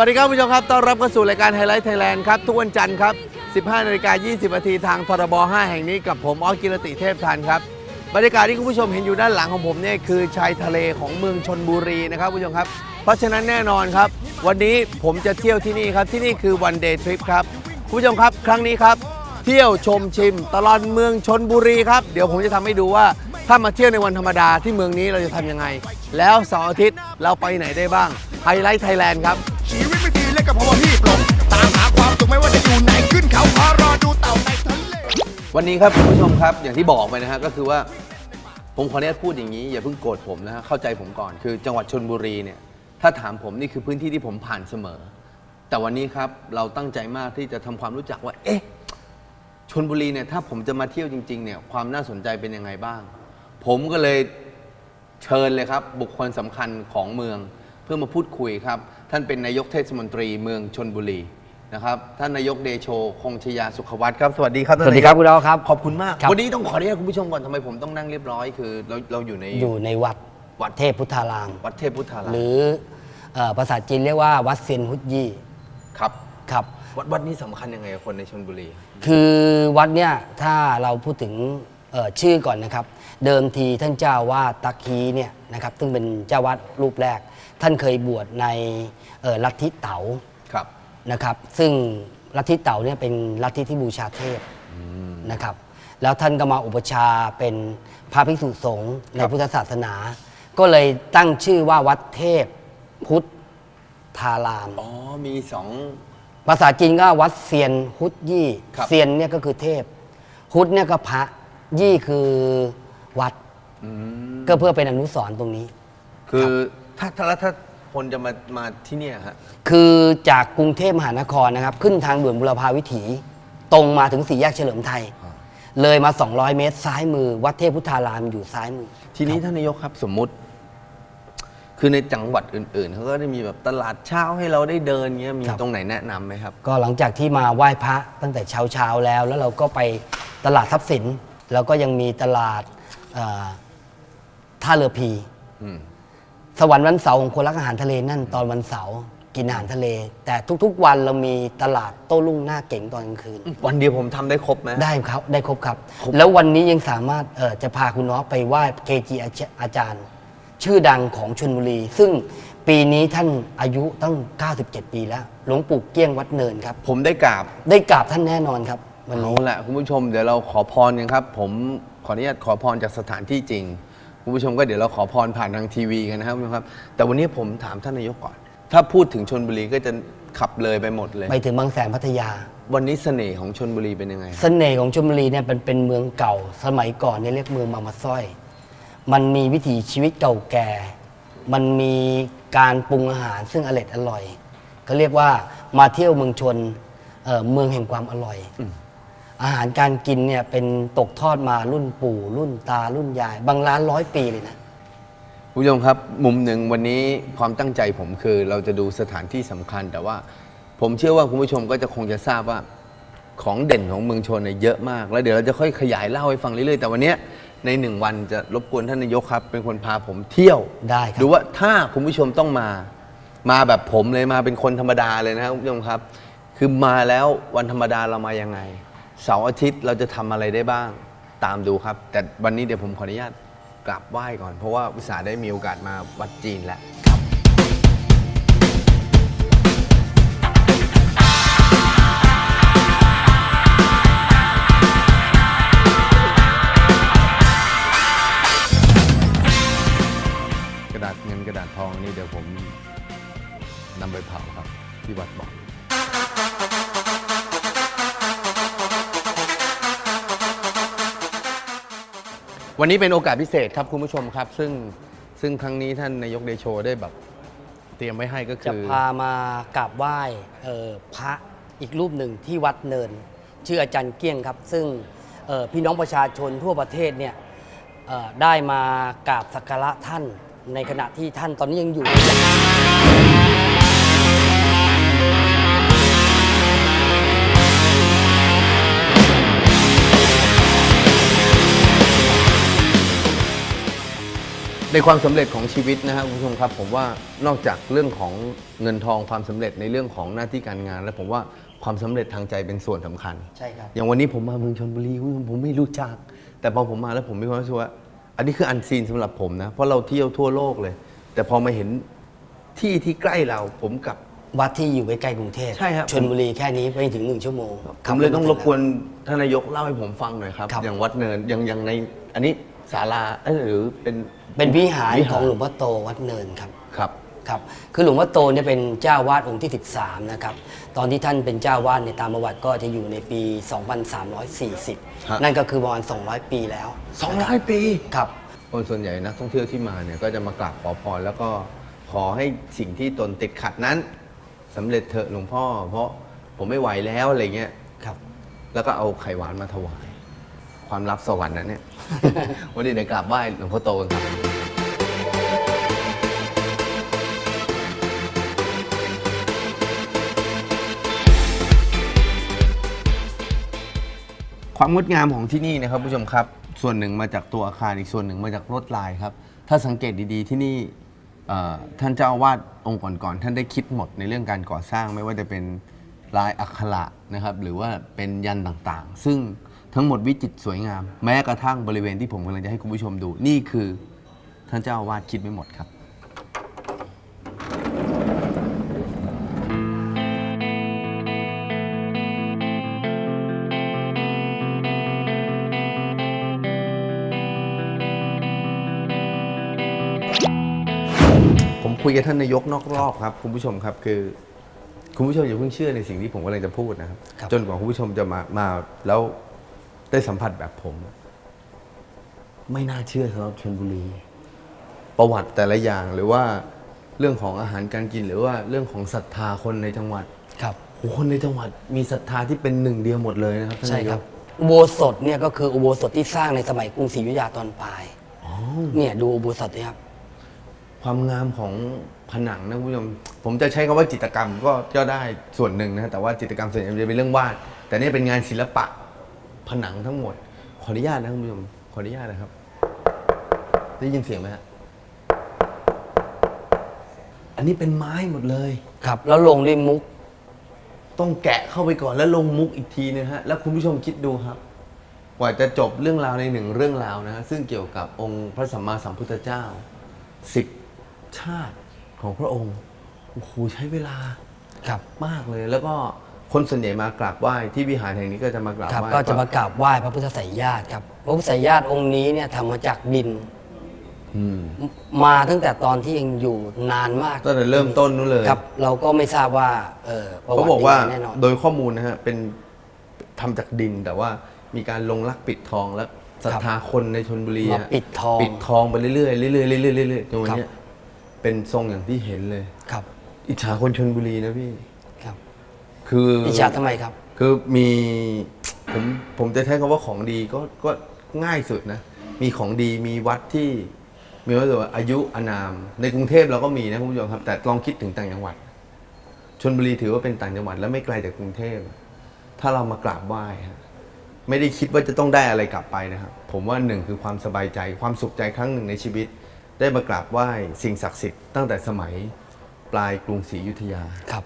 วัสดีครับคุณผู้ชมครับ ต้อนรับเข้าสู่รายการไฮไลท์ไทยแลนด์ครับ ทุกวันจันทร์ครับ 15นาฬิกา20นาทีทางทรบ5 แห่งนี้กับผมออสกิรติเทพทันครับ บรรยากาศที่คุณผู้ชมเห็นอยู่ด้านหลังของผมเนี่ยคือชายทะเลของเมืองชนบุรีนะครับคุณผู้ชมครับ เพราะฉะนั้นแน่นอนครับ วันนี้ผมจะเที่ยวที่นี่ครับ ที่นี่คือวันเดย์ทริปครับคุณผู้ชมครับ ครั้งนี้ครับ เที่ยวชมชิม ตลอดเมืองชนบุรีครับ เดี๋ยวผมจะทำให้ดูว่าถ้ามาเที่ยวในวันธรรมดาที่เมืองนี้เราจะทำยังไง แล้วเสาร์อาทิตย์เราไปไหนได้บ้างไฮไลท์ไทยแลนด์ครับ ชีวิตไม่ดีเล่นกับเพราะว่าพี่ปลงตามหาความสุขไม่ว่าจะอยู่ไหนขึ้นเขาพอรอดูเต่าในทะเลวันนี้ครับคุณผู้ชมครับอย่างที่บอกไปนะฮะก็คือว่า ผมขออนุญาตพูดอย่างนี้ อย่าเพิ่งโกรธผมนะฮะเข้าใจผมก่อนคือจังหวัดชนบุรีเนี่ยถ้าถามผมนี่คือพื้นที่ที่ผมผ่านเสมอ แต่วันนี้ครับเราตั้งใจมากที่จะทำความรู้จักว่า เอ๊ะชนบุรีเนี่ยถ้าผมจะมาเที่ยวจริงๆเนี่ยความน่าสนใจเป็นยังไงบ้าง ผมก็เลยเชิญเลยครับ บุคคลสำคัญของเมือง เพื่อมาพูดคุยครับ ท่านเป็นนายกเทศมนตรีเมืองชนบุรีนะครับท่านนายกเดโชคงชยาสุขวัฒน์ครับสวัสดีครับสวัสดีครับคุณดาวครับขอบคุณมาก ครับ วันนี้ต้องขออนุญาตคุณผู้ชมก่อนทำไมผมต้องนั่งเรียบร้อยคือเราเราอยู่ในอยู่ในวัดวัดเทพพุทธาราม วัดเทพพุทธารามหรือเอ่อภาษาจีนเรียกว่าวัดเซียนฮุดยี่ครับ ครับ วัดวัดนี้สำคัญยังไงกับคนในชนบุรี คือวัดเนี่ยถ้าเราพูดถึงเอ่อชื่อก่อนนะครับ เดิมทีท่านเจ้าวาดตักฮีเนี่ยนะครับซึ่งเป็นเจ้าวัดรูปแรก ท่านเคยบวชในเอ่อลัทธิเต๋าครับนะครับ ซึ่งลัทธิเต๋าเนี่ยเป็นลัทธิที่บูชาเทพนะครับ แล้วท่านก็มาอุปชฌาย์เป็นพระภิกษุสงฆ์ในพุทธศาสนา ก็เลยตั้งชื่อว่าวัดเทพพุทธาราม อ๋อ มีสองภาษาจีนก็วัดเซียนฮุดยี่ครับเซียนเนี่ยก็คือเทพฮุดเนี่ยก็พระยี่คือวัดอืมก็เพื่อเป็นอนุสรณ์ตรงนี้ คือ ถ้าถ้าแล้วถ้าคนจะมามาที่เนี่ยฮะ คือจากกรุงเทพมหานครนะครับ ขึ้นทางด่วนบุรพาวิถี ตรงมาถึงสี่แยกเฉลิมไทยเลยมา 200 เมตร ซ้ายมือ วัดเทพพุทธารามอยู่ซ้ายมือ ทีนี้ท่านนายกครับสมมุติ คือในจังหวัดอื่น ๆเขาก็ได้มีแบบตลาดเช้าให้เราได้เดินเงี้ยมีครับ ตรงไหนแนะนำไหมครับ ก็หลังจากที่มาไหว้พระตั้งแต่เช้าเช้าๆแล้ว แล้วเราก็ไปตลาดทรัพย์สิน แล้วก็ยังมีตลาดเอ่อท่าเรือพี อืม สวรรค์วันเสาร์ของคนรักอาหารทะเลนั่นตอนวันเสาร์กินอาหารทะเล แต่ทุกๆวันเรามีตลาดโต้รุ่งหน้าเก๋งตอนกลางคืน วันเดียวผมทำได้ครบไหม ได้ครับได้ครบครับ ครบ แล้ววันนี้ยังสามารถเอ่อจะพาคุณน้อไปไหว้เกจิอาจอาจารย์ ชื่อดังของชนบุรี ซึ่งปีนี้ท่านอายุตั้ง 97 ปีแล้ว หลวงปู่เกี้ยงวัดเนินครับ ผมได้กราบได้กราบท่านแน่นอนครับวันเอานี้ละคุณผู้ชมเดี๋ยวเราขอพรกันครับ ผมขออนุญาตขอพรจากสถานที่จริง คุณผู้ชมก็เดี๋ยวเราขอพรผ่านทางทีวีกันนะครับคุณผู้ชมครับ แต่วันนี้ผมถามท่านนายกก่อน ถ้าพูดถึงชนบุรีก็จะขับเลยไปหมดเลย ไปถึงบางแสนพัทยา วันนี้เสน่ห์ของชนบุรีเป็นยังไงเสน่ห์ของชลบุรีเนี่ยเป็นเป็นเมืองเก่า สมัยก่อนเนี่ยเรียกเมืองมามาสร้อย มันมีวิถีชีวิตเก่าแก่ มันมีการปรุงอาหารซึ่งอร่อยอร่อยเขาเรียกว่ามาเที่ยวเมืองชนเอ่อเมืองแห่งความอร่อย อาหารการกินเนี่ยเป็นตกทอดมารุ่นปู่ รุ่นตารุ่นยาย บางร้านร้อยปีเลยนะคุณผู้ชมครับมุมหนึ่งวันนี้ความตั้งใจผมคือเราจะดูสถานที่สำคัญ แต่ว่าผมเชื่อว่าคุณผู้ชมก็จะคงจะทราบว่าของเด่นของเมืองชนเนี่ยเยอะมาก แล้วเดี๋ยวเราจะค่อยขยายเล่าให้ฟังเรื่อยๆ แต่วันเนี้ยในหนึ่งวันจะรบกวนท่านนายกครับ เป็นคนพาผมเที่ยวได้ครับ ดูว่าถ้าคุณผู้ชมต้องมา มาแบบผมเลยมาเป็นคนธรรมดาเลยนะครับคุณผู้ชมครับ คือมาแล้ววันธรรมดาเรามายังไง เสาร์อาทิตย์เราจะทำอะไรได้บ้าง ตามดูครับ แต่วันนี้เดี๋ยวผมขออนุญาตกลับไหว้ก่อน เพราะว่าอุตส่าห์ได้มีโอกาสมาวัดจีนแล้ว วันนี้เป็นโอกาสพิเศษครับคุณผู้ชมครับ ซึ่งซึ่งครั้งนี้ท่านนายกเดโชได้แบบ เตรียมไว้ให้ก็จะคือ พามากราบไหว้เอ่อพระอีกรูปหนึ่งที่วัดเนิน ชื่ออาจารย์เกี้ยงครับ ซึ่งเอ่อพี่น้องประชาชนทั่วประเทศเนี่ยเอ่อได้มากราบสักการะท่านในขณะที่ท่านตอนนี้ยังอยู่ ในความสำเร็จของชีวิตนะครับคุณผู้ชมครับ ผมว่านอกจากเรื่องของเงินทองความสำเร็จในเรื่องของหน้าที่การงาน แล้วผมว่าความสำเร็จทางใจเป็นส่วนสำคัญ ใช่ครับ อย่างวันนี้ผมมาเมืองชนบุรีคุณผู้ชมผมไม่รู้จัก แต่พอผมมาแล้วผมมีความรู้สึกว่า อันนี้คืออันซีนสำหรับผมนะ เพราะเราเที่ยวทั่วโลกเลย แต่พอมาเห็นที่ที่ใกล้เราผมกลับวัดที่อยู่ใกล้ๆกรุงเทพใช่ครับชนบุรีแค่นี้ไม่ถึงหนึ่งชั่วโมงผมเลยต้องรบกวนท่านนายกเล่าให้ผมฟังหน่อยครับครับอย่างวัดเนินอย่างอย่างในอันนี้ ศาลาเอ้ยหรือเป็นเป็นวิหารวิหารของหลวงพ่อโตวัดเนินครับ ครับ ครับ คือหลวงพ่อโตเนี่ยเป็นเจ้าวาดองค์ที่ 13 นะครับ ตอนที่ท่านเป็นเจ้าวาดในยตามประวัติก็จะอยู่ในปี2340 นั่นก็คือประมาณ 200 ปีแล้ว200 ปี ครับ คนส่วนใหญ่นักท่องเที่ยวที่มาเนี่ยก็จะมากราบขอพรแล้วก็ขอให้สิ่งที่ตนติดขัดนั้นสำเร็จเถอะหลวงพ่อ เพราะผมไม่ไหวแล้วอะไรเงี้ย ครับ แล้วก็เอาไข่หวานมาถวาย ความลับสวรรค์นั้นเนี่ย วันนี้เดี๋ยวกราบไหว้หลวงพ่อโตกันครับความงดงามของที่นี่นะครับผู้ชมครับ ส่วนหนึ่งมาจากตัวอาคารอีกส่วนหนึ่งมาจากลวดลายครับ ถ้าสังเกตดีๆที่นี่เอ่อท่านเจ้าอาวาสองค์ก่อนๆท่านได้คิดหมดในเรื่องการก่อสร้างไม่ว่าจะเป็นลายอักขระนะครับ หรือว่าเป็นยันต์ต่างๆ ซึ่ง ทั้งหมดวิจิตรสวยงาม แม้กระทั่งบริเวณที่ผมกำลังจะให้คุณผู้ชมดู นี่คือท่านเจ้าอาวาสคิดไว้หมดครับ ผมคุยกับท่านนายกนอกรอบครับ คุณผู้ชมครับคือคุณผู้ชมอย่าเพิ่งเชื่อในสิ่งที่ผมกำลังจะพูดนะครับครับจนกว่าคุณผู้ชมจะมามาแล้ว ได้สัมผัสแบบผม ไม่น่าเชื่อสำหรับชลบุรี ประวัติแต่ละอย่างหรือว่าเรื่องของอาหารการกินหรือว่าเรื่องของศรัทธาคนในจังหวัดครับโอ้โหคนในจังหวัดมีศรัทธาที่เป็นหนึ่งเดียวหมดเลยนะครับท่านใช่นายครักบ อุโบสถเนี่ยก็คืออุโบสถที่สร้างในสมัยกรุงศรีอยุธยาตอนปลายเนี่ยดูอุโบสถเนี่ยครับ ความงามของผนังนะคุณผู้ชมผมจะใช้คำว่าจิตรกรรมก็ก็ได้ส่วนหนึ่งนะแต่ว่าจิตรกรรมส่วนใหญ่มันจะเป็นเรื่องวาด แต่นี่เป็นงานศิลปะ ผนังทั้งหมด ขออนุญาตนะคุณผู้ชมขออนุญาตนะครับ ได้ยินเสียงไหมฮะอันนี้เป็นไม้หมดเลย ครับ แล้วลงด้วยมุก ต้องแกะเข้าไปก่อนแล้วลงมุกอีกทีนะฮะ แล้วคุณผู้ชมคิดดูครับ กว่าจะจบเรื่องราวในหนึ่งเรื่องราวนะฮะซึ่งเกี่ยวกับองค์พระสัมมาสัมพุทธเจ้าสิบชาติของพระองค์โอ้โหใช้เวลาครับมากเลยแล้วก็ คนส่วนใหญ่มากราบไหว้ที่วิหารแห่งนี้ก็จะมากราบครับไหว้ก็จะมากราบไหว้พระพุทธไสยญาติครับพระพุทธไสยญาติองค์นี้เนี่ยทำมาจากดินอืมมาตั้งแต่ตอนที่ยังอยู่นานมากตั้งแต่เริ่มต้นนู้นเลยครับ เราก็ไม่ทราบว่าเออประเขาวัติบอกว่ายังไงแน่นอน โดยข้อมูลนะฮะเป็นทำจากดินแต่ว่ามีการลงรักปิดทองแล้วศรัทธาคนในชนบุรีมาฮะปิดทอง ปิดทองไปเรื่อยๆเรื่อยๆเรื่อยๆเรื่อยๆจนวันครับเนี้ยเป็นทรงอย่างที่เห็นเลย ครับ อิจฉาคนชนบุรีนะพี่ ครับคืออิจฉาทำไมครับ คือมีผมผมจะใช้คำว่าของดีก็ก็ง่ายสุดนะ มีของดีมีวัดที่ มีวัดว่าอายุอานาม ในกรุงเทพเราก็มีนะคุณผู้ชมครับ แต่ลองคิดถึงต่างจังหวัดชนบุรีถือว่าเป็นต่างจังหวัด และไม่ไกลจากกรุงเทพถ้าเรามากราบไหว้ฮะไม่ได้คิดว่าจะต้องได้อะไรกลับไปนะครับ ผมว่าหนึ่งคือความสบายใจ ความสุขใจครั้งหนึ่งในชีวิต ได้มากราบไหว้สิ่งศักดิ์สิทธิ์ตั้งแต่สมัยปลายกรุงศรีอยุธยาครับ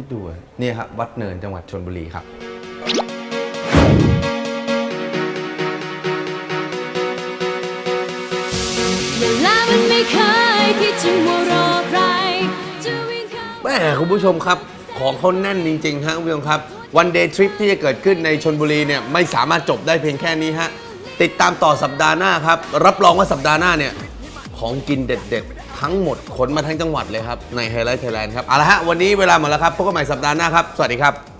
คิดดูอะเนี่ยครับวัดเนินจังหวัดชนบุรีครับเวลามันไม่เคยที่จะมัวรอใครจะวิ่งเข้า แม่คุณผู้ชมครับ ของเขาแน่นจริงๆฮะคุณผู้ชมครับวันเดย์ทริปที่จะเกิดขึ้นในชนบุรีเนี่ยไม่สามารถจบได้เพียงแค่นี้ฮะติดตามต่อสัปดาห์หน้าครับ รับรองว่าสัปดาห์หน้าเนี่ยขของกินเด็ดๆ ทั้งหมดขนมาทั้งจังหวัดเลยครับในไฮไลท์ไทยแลนด์ครับเอาละฮะวันนี้เวลาหมดแล้วครับพบกันใหม่สัปดาห์หน้าครับสวัสดีครับ